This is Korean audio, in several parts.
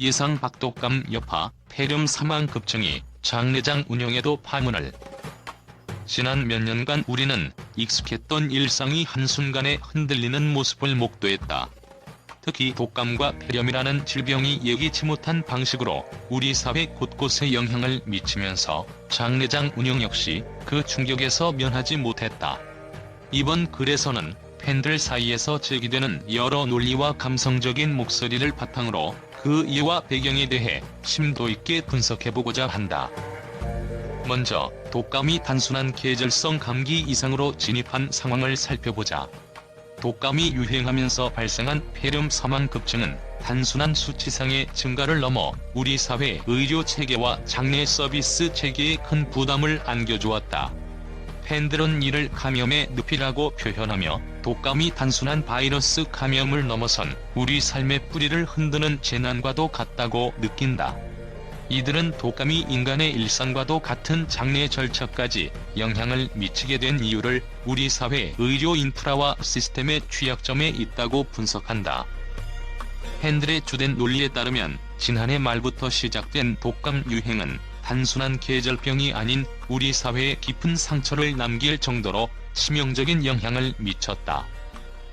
예상 박독감 여파, 폐렴 사망 급증이 장례장 운영에도 파문을 지난 몇 년간 우리는 익숙했던 일상이 한순간에 흔들리는 모습을 목도했다. 특히 독감과 폐렴이라는 질병이 예기치 못한 방식으로 우리 사회 곳곳에 영향을 미치면서 장례장 운영 역시 그 충격에서 면하지 못했다. 이번 글에서는 팬들 사이에서 제기되는 여러 논리와 감성적인 목소리를 바탕으로 그 이유와 배경에 대해 심도 있게 분석해보고자 한다. 먼저 독감이 단순한 계절성 감기 이상으로 진입한 상황을 살펴보자. 독감이 유행하면서 발생한 폐렴 사망 급증은 단순한 수치상의 증가를 넘어 우리 사회 의료 체계와 장례 서비스 체계에 큰 부담을 안겨주었다. 팬들은 이를 감염의 늪이라고 표현하며 독감이 단순한 바이러스 감염을 넘어선 우리 삶의 뿌리를 흔드는 재난과도 같다고 느낀다. 이들은 독감이 인간의 일상과도 같은 장례 절차까지 영향을 미치게 된 이유를 우리 사회 의료 인프라와 시스템의 취약점에 있다고 분석한다. 팬들의 주된 논리에 따르면 지난해 말부터 시작된 독감 유행은 단순한 계절병이 아닌 우리 사회에 깊은 상처를 남길 정도로 치명적인 영향을 미쳤다.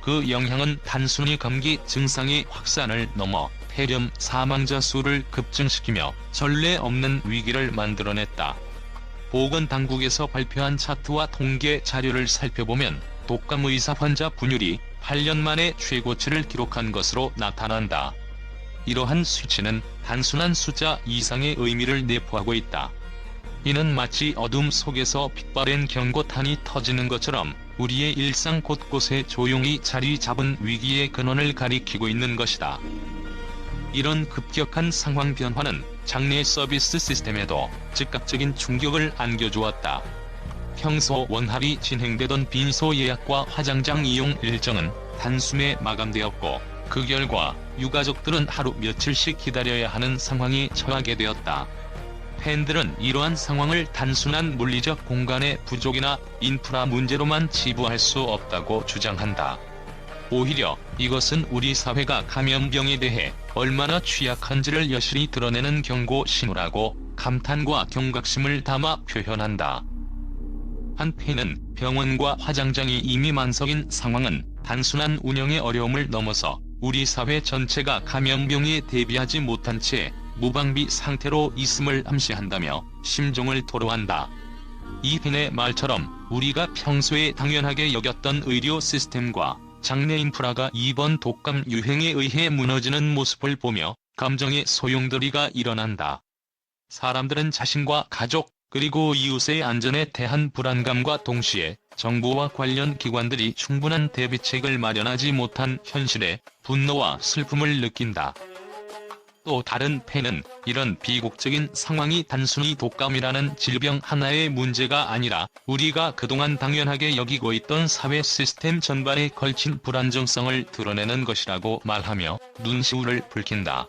그 영향은 단순히 감기 증상의 확산을 넘어 폐렴 사망자 수를 급증시키며 전례 없는 위기를 만들어냈다. 보건당국에서 발표한 차트와 통계 자료를 살펴보면 독감 의사 환자 분율이 8년 만에 최고치를 기록한 것으로 나타난다. 이러한 수치는 단순한 숫자 이상의 의미를 내포하고 있다. 이는 마치 어둠 속에서 빛바랜 경고탄이 터지는 것처럼 우리의 일상 곳곳에 조용히 자리 잡은 위기의 근원을 가리키고 있는 것이다. 이런 급격한 상황 변화는 장례 서비스 시스템에도 즉각적인 충격을 안겨주었다. 평소 원활히 진행되던 빈소 예약과 화장장 이용 일정은 단숨에 마감되었고 그 결과 유가족들은 하루 며칠씩 기다려야 하는 상황이 처하게 되었다. 팬들은 이러한 상황을 단순한 물리적 공간의 부족이나 인프라 문제로만 치부할 수 없다고 주장한다. 오히려 이것은 우리 사회가 감염병에 대해 얼마나 취약한지를 여실히 드러내는 경고 신호라고 감탄과 경각심을 담아 표현한다. 한 팬은 병원과 화장장이 이미 만석인 상황은 단순한 운영의 어려움을 넘어서 우리 사회 전체가 감염병에 대비하지 못한 채 무방비 상태로 있음을 암시한다며 심종을 토로한다. 이 팬의 말처럼 우리가 평소에 당연하게 여겼던 의료 시스템과 장례 인프라가 이번 독감 유행에 의해 무너지는 모습을 보며 감정의 소용돌이가 일어난다. 사람들은 자신과 가족, 그리고 이웃의 안전에 대한 불안감과 동시에 정부와 관련 기관들이 충분한 대비책을 마련하지 못한 현실에 분노와 슬픔을 느낀다. 또 다른 팬은 이런 비극적인 상황이 단순히 독감이라는 질병 하나의 문제가 아니라 우리가 그동안 당연하게 여기고 있던 사회 시스템 전반에 걸친 불안정성을 드러내는 것이라고 말하며 눈시울을 붉힌다.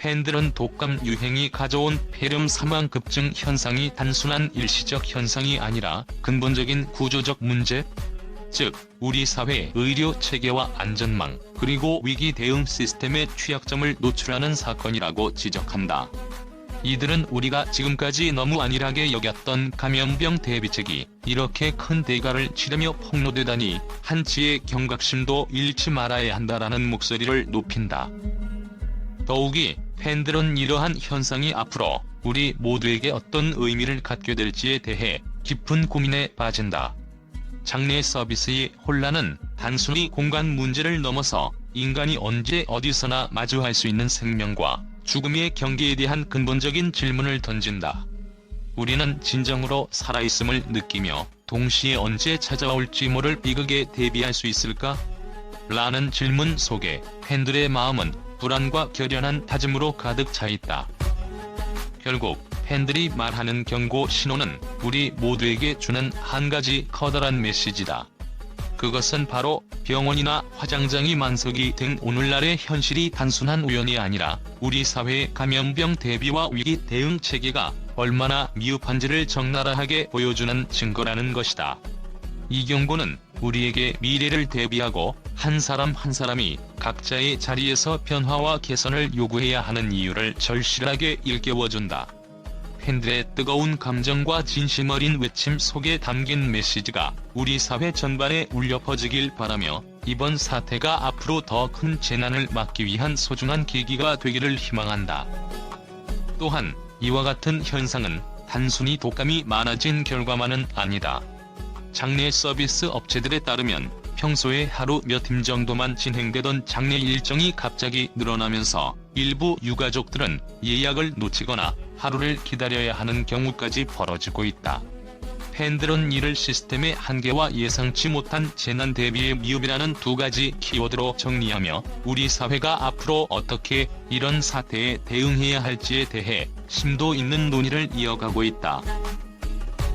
팬들은 독감 유행이 가져온 폐렴 사망 급증 현상이 단순한 일시적 현상이 아니라 근본적인 구조적 문제, 즉 우리 사회 의료 체계와 안전망 그리고 위기 대응 시스템의 취약점을 노출하는 사건이라고 지적한다. 이들은 우리가 지금까지 너무 안일하게 여겼던 감염병 대비책이 이렇게 큰 대가를 치르며 폭로되다니 한치의 경각심도 잃지 말아야 한다라는 목소리를 높인다. 더욱이 팬들은 이러한 현상이 앞으로 우리 모두에게 어떤 의미를 갖게 될지에 대해 깊은 고민에 빠진다. 장례 서비스의 혼란은 단순히 공간 문제를 넘어서 인간이 언제 어디서나 마주할 수 있는 생명과 죽음의 경계에 대한 근본적인 질문을 던진다. 우리는 진정으로 살아있음을 느끼며 동시에 언제 찾아올지 모를 비극에 대비할 수 있을까? 라는 질문 속에 팬들의 마음은 불안과 결연한 다짐으로 가득 차 있다. 결국 팬들이 말하는 경고 신호는 우리 모두에게 주는 한 가지 커다란 메시지다. 그것은 바로 병원이나 화장장이 만석이 된 오늘날의 현실이 단순한 우연이 아니라 우리 사회의 감염병 대비와 위기 대응 체계가 얼마나 미흡한지를 적나라하게 보여주는 증거라는 것이다. 이 경고는 우리에게 미래를 대비하고 한 사람 한 사람이 각자의 자리에서 변화와 개선을 요구해야 하는 이유를 절실하게 일깨워준다. 팬들의 뜨거운 감정과 진심 어린 외침 속에 담긴 메시지가 우리 사회 전반에 울려 퍼지길 바라며 이번 사태가 앞으로 더 큰 재난을 막기 위한 소중한 계기가 되기를 희망한다. 또한 이와 같은 현상은 단순히 독감이 많아진 결과만은 아니다. 장례 서비스 업체들에 따르면 평소에 하루 몇 팀 정도만 진행되던 장례 일정이 갑자기 늘어나면서 일부 유가족들은 예약을 놓치거나 하루를 기다려야 하는 경우까지 벌어지고 있다. 팬들은 이를 시스템의 한계와 예상치 못한 재난 대비의 미흡이라는 두 가지 키워드로 정리하며 우리 사회가 앞으로 어떻게 이런 사태에 대응해야 할지에 대해 심도 있는 논의를 이어가고 있다.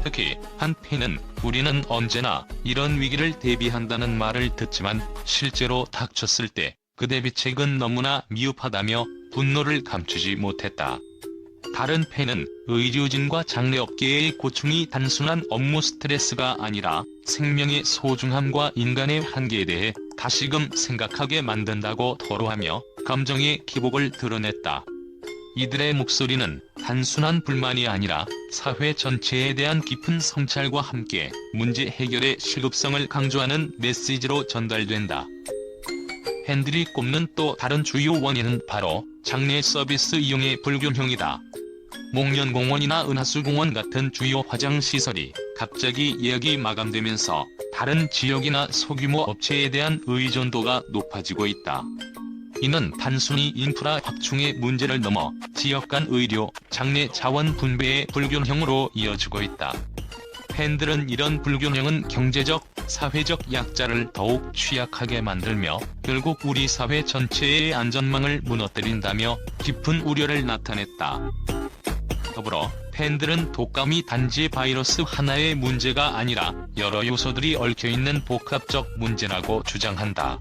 특히 한 팬은 우리는 언제나 이런 위기를 대비한다는 말을 듣지만 실제로 닥쳤을 때 그 대비책은 너무나 미흡하다며 분노를 감추지 못했다. 다른 팬은 의료진과 장례업계의 고충이 단순한 업무 스트레스가 아니라 생명의 소중함과 인간의 한계에 대해 다시금 생각하게 만든다고 토로하며 감정의 기복을 드러냈다. 이들의 목소리는 단순한 불만이 아니라 사회 전체에 대한 깊은 성찰과 함께 문제 해결의 시급성을 강조하는 메시지로 전달된다. 팬들이 꼽는 또 다른 주요 원인은 바로 장례 서비스 이용의 불균형이다. 목련공원이나 은하수공원 같은 주요 화장시설이 갑자기 예약이 마감되면서 다른 지역이나 소규모 업체에 대한 의존도가 높아지고 있다. 이는 단순히 인프라 확충의 문제를 넘어 지역 간 의료, 장례 자원 분배의 불균형으로 이어지고 있다. 팬들은 이런 불균형은 경제적, 사회적 약자를 더욱 취약하게 만들며 결국 우리 사회 전체의 안전망을 무너뜨린다며 깊은 우려를 나타냈다. 더불어 팬들은 독감이 단지 바이러스 하나의 문제가 아니라 여러 요소들이 얽혀있는 복합적 문제라고 주장한다.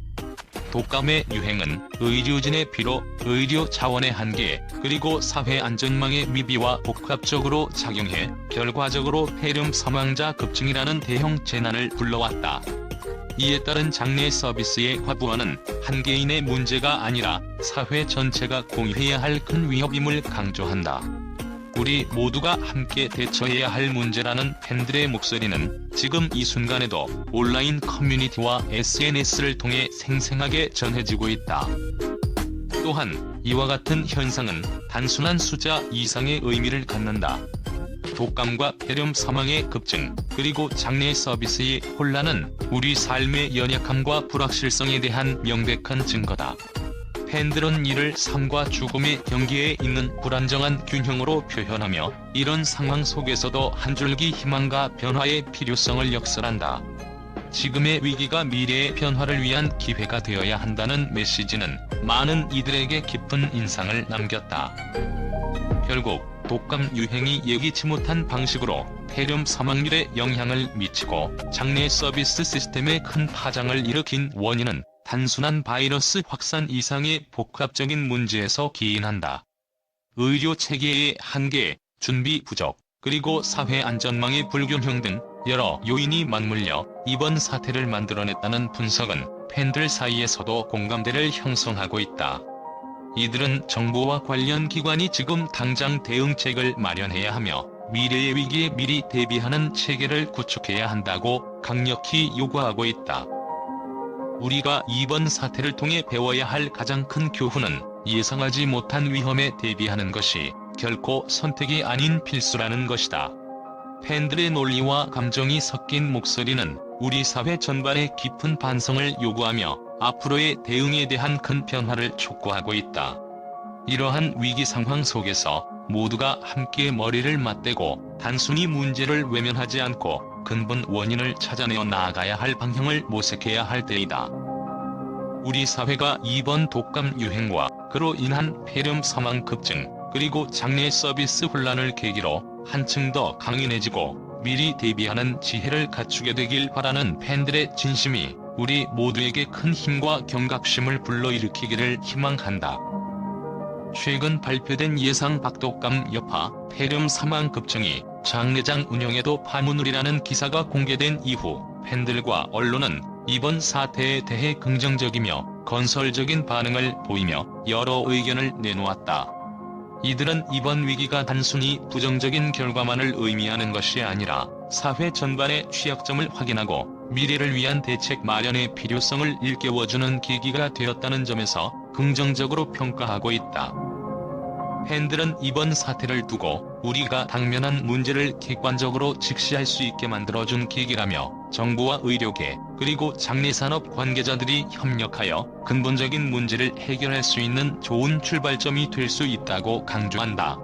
독감의 유행은 의료진의 피로, 의료 자원의 한계, 그리고 사회 안전망의 미비와 복합적으로 작용해 결과적으로 폐렴 사망자 급증이라는 대형 재난을 불러왔다. 이에 따른 장례 서비스의 과부하는 한 개인의 문제가 아니라 사회 전체가 공유해야 할 큰 위협임을 강조한다. 우리 모두가 함께 대처해야 할 문제라는 팬들의 목소리는 지금 이 순간에도 온라인 커뮤니티와 SNS를 통해 생생하게 전해지고 있다. 또한 이와 같은 현상은 단순한 숫자 이상의 의미를 갖는다. 독감과 폐렴 사망의 급증, 그리고 장례 서비스의 혼란은 우리 삶의 연약함과 불확실성에 대한 명백한 증거다. 팬들은 이를 삶과 죽음의 경계에 있는 불안정한 균형으로 표현하며 이런 상황 속에서도 한 줄기 희망과 변화의 필요성을 역설한다. 지금의 위기가 미래의 변화를 위한 기회가 되어야 한다는 메시지는 많은 이들에게 깊은 인상을 남겼다. 결국 독감 유행이 예기치 못한 방식으로 폐렴 사망률에 영향을 미치고 장례 서비스 시스템에 큰 파장을 일으킨 원인은 단순한 바이러스 확산 이상의 복합적인 문제에서 기인한다. 의료 체계의 한계, 준비 부족, 그리고 사회 안전망의 불균형 등 여러 요인이 맞물려 이번 사태를 만들어냈다는 분석은 팬들 사이에서도 공감대를 형성하고 있다. 이들은 정부와 관련 기관이 지금 당장 대응책을 마련해야 하며 미래의 위기에 미리 대비하는 체계를 구축해야 한다고 강력히 요구하고 있다. 우리가 이번 사태를 통해 배워야 할 가장 큰 교훈은 예상하지 못한 위험에 대비하는 것이 결코 선택이 아닌 필수라는 것이다. 팬들의 논리와 감정이 섞인 목소리는 우리 사회 전반의 깊은 반성을 요구하며 앞으로의 대응에 대한 큰 변화를 촉구하고 있다. 이러한 위기 상황 속에서 모두가 함께 머리를 맞대고 단순히 문제를 외면하지 않고 근본 원인을 찾아내어 나아가야 할 방향을 모색해야 할 때이다. 우리 사회가 이번 독감 유행과 그로 인한 폐렴 사망 급증, 그리고 장례 서비스 혼란을 계기로 한층 더 강인해지고 미리 대비하는 지혜를 갖추게 되길 바라는 팬들의 진심이 우리 모두에게 큰 힘과 경각심을 불러일으키기를 희망한다. 최근 발표된 예상 박독감 여파, 폐렴 사망 급증이 장례장 운영에도 파문을이라는 기사가 공개된 이후 팬들과 언론은 이번 사태에 대해 긍정적이며 건설적인 반응을 보이며 여러 의견을 내놓았다. 이들은 이번 위기가 단순히 부정적인 결과만을 의미하는 것이 아니라 사회 전반의 취약점을 확인하고 미래를 위한 대책 마련의 필요성을 일깨워주는 계기가 되었다는 점에서 긍정적으로 평가하고 있다. 팬들은 이번 사태를 두고 우리가 당면한 문제를 객관적으로 직시할 수 있게 만들어준 계기라며 정부와 의료계 그리고 장례산업 관계자들이 협력하여 근본적인 문제를 해결할 수 있는 좋은 출발점이 될 수 있다고 강조한다.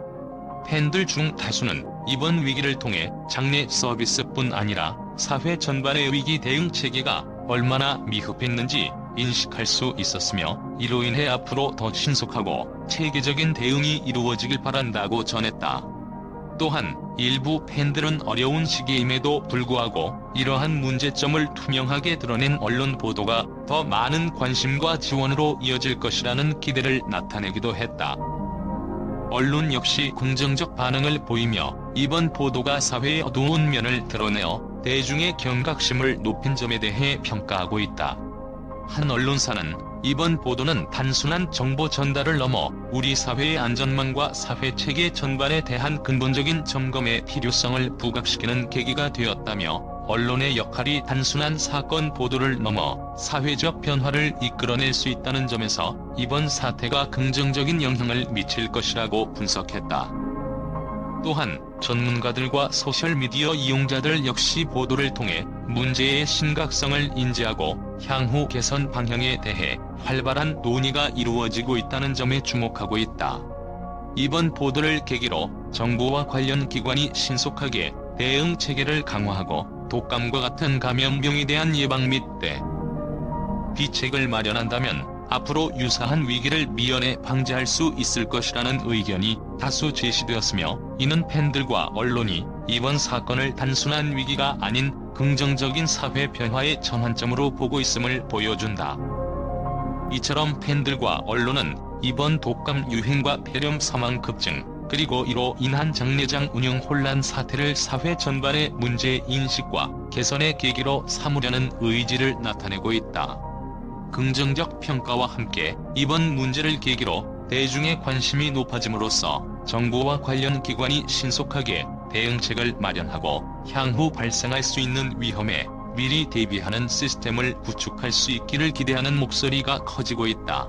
팬들 중 다수는 이번 위기를 통해 장례 서비스뿐 아니라 사회 전반의 위기 대응 체계가 얼마나 미흡했는지 인식할 수 있었으며 이로 인해 앞으로 더 신속하고 체계적인 대응이 이루어지길 바란다고 전했다. 또한 일부 팬들은 어려운 시기임에도 불구하고 이러한 문제점을 투명하게 드러낸 언론 보도가 더 많은 관심과 지원으로 이어질 것이라는 기대를 나타내기도 했다. 언론 역시 긍정적 반응을 보이며 이번 보도가 사회의 어두운 면을 드러내어 대중의 경각심을 높인 점에 대해 평가하고 있다. 한 언론사는 이번 보도는 단순한 정보 전달을 넘어 우리 사회의 안전망과 사회 체계 전반에 대한 근본적인 점검의 필요성을 부각시키는 계기가 되었다며 언론의 역할이 단순한 사건 보도를 넘어 사회적 변화를 이끌어낼 수 있다는 점에서 이번 사태가 긍정적인 영향을 미칠 것이라고 분석했다. 또한 전문가들과 소셜미디어 이용자들 역시 보도를 통해 문제의 심각성을 인지하고 향후 개선 방향에 대해 활발한 논의가 이루어지고 있다는 점에 주목하고 있다. 이번 보도를 계기로 정부와 관련 기관이 신속하게 대응 체계를 강화하고 독감과 같은 감염병에 대한 예방 및 대비책을 마련한다면 앞으로 유사한 위기를 미연에 방지할 수 있을 것이라는 의견이 다수 제시되었으며 이는 팬들과 언론이 이번 사건을 단순한 위기가 아닌 긍정적인 사회 변화의 전환점으로 보고 있음을 보여준다. 이처럼 팬들과 언론은 이번 독감 유행과 폐렴 사망 급증, 그리고 이로 인한 장례장 운영 혼란 사태를 사회 전반의 문제 인식과 개선의 계기로 삼으려는 의지를 나타내고 있다. 긍정적 평가와 함께 이번 문제를 계기로 대중의 관심이 높아짐으로써 정부와 관련 기관이 신속하게 대응책을 마련하고 향후 발생할 수 있는 위험에 미리 대비하는 시스템을 구축할 수 있기를 기대하는 목소리가 커지고 있다.